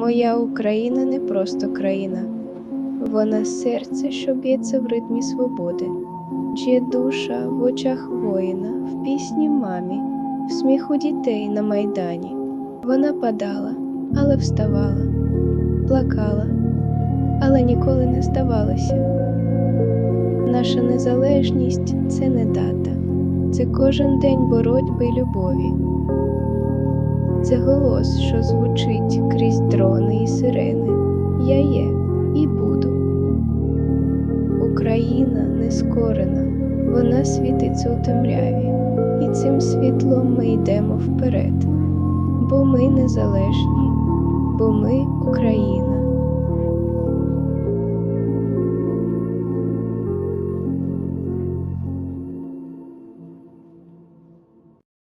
Моя Україна не просто країна, вона серце, що б'ється в ритмі свободи, чиє душа в очах воїна, в пісні мамі, в сміху дітей на майдані. Вона падала, але вставала, плакала, але ніколи не здавалася. Наша незалежність це не дата, це кожен день боротьби й любові. Це голос, що звучить Я є і буду. Україна нескорена, вона світиться у темряві, і цим світлом ми йдемо вперед. Бо ми незалежні, бо ми Україна.